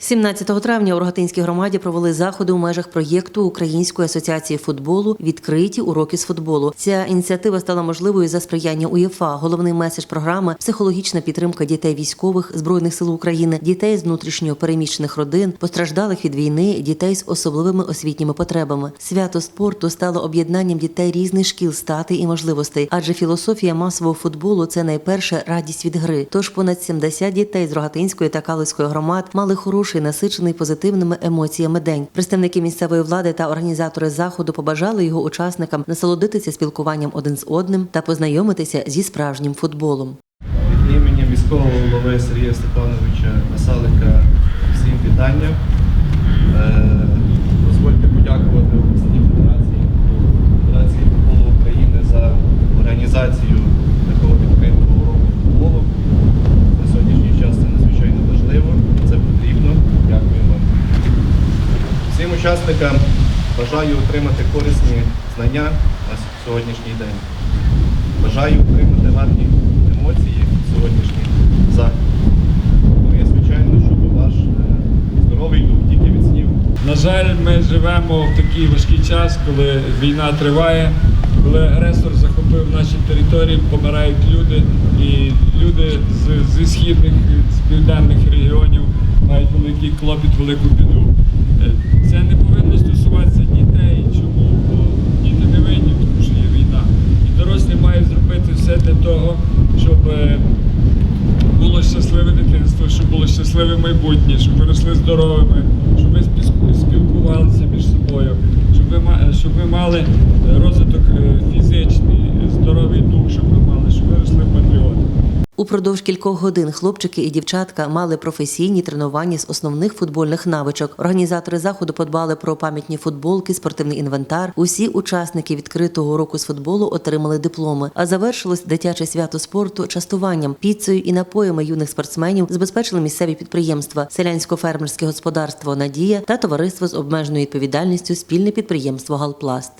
17 травня у Рогатинській громаді провели заходи у межах проєкту Української асоціації футболу Відкриті уроки з футболу. Ця ініціатива стала можливою за сприяння УЄФА. Головний меседж програми психологічна підтримка дітей військових збройних сил України, дітей з внутрішньо переміщених родин, постраждалих від війни, дітей з особливими освітніми потребами. Свято спорту стало об'єднанням дітей різних шкіл, стати і можливостей, адже філософія масового футболу це найперше радість від гри. Тож понад 70 дітей з Рогатинської та Калицької громад мали хороший, насичений позитивними емоціями день. Представники місцевої влади та організатори заходу побажали його учасникам насолодитися спілкуванням один з одним та познайомитися зі справжнім футболом. Від імені міського голови Сергія Степановича Насалика всім вітання. Е, Дозвольте подякувати обласній федерації, Федерації футболу України за організацію такого відкритого уроку футболу. На сьогоднішній час це надзвичайно важливо, це потрібно. Дякую вам. Всім учасникам бажаю отримати корисні знання на сьогоднішній день. Бажаю отримати гарні емоції сьогоднішній захід. Ну і, звичайно, щоб ваш е, здоровий дух тільки відснів. На жаль, ми живемо в такий важкий час, коли війна триває, коли агресор захопив наші території, помирають люди, і люди з, зі східних, з південних регіонів мають великий клопіт, велику біду. Е, Це не повинно стосуватися дітей. Чому? Бо діти не винні, тому що є війна. І дорослі мають зробити все для того, щоб е, було щасливе дитинство, щоб було щасливе майбутнє, щоб ви росли здоровими, щоб ви спілкувалися між собою, щоб ви, ма- щоб ви мали розвиток е, фізичний, здоровий дух, щоб ви мали, щоб ви росли патріоти. Упродовж кількох годин хлопчики і дівчатка мали професійні тренування з основних футбольних навичок. Організатори заходу подбали про пам'ятні футболки, спортивний інвентар. Усі учасники відкритого уроку з футболу отримали дипломи. А завершилось дитяче свято спорту частуванням, піцею і напоями юних спортсменів забезпечили місцеві підприємства, селянсько-фермерське господарство Надія та товариство з обмеженою відповідальністю спільне підприємство Галпласт.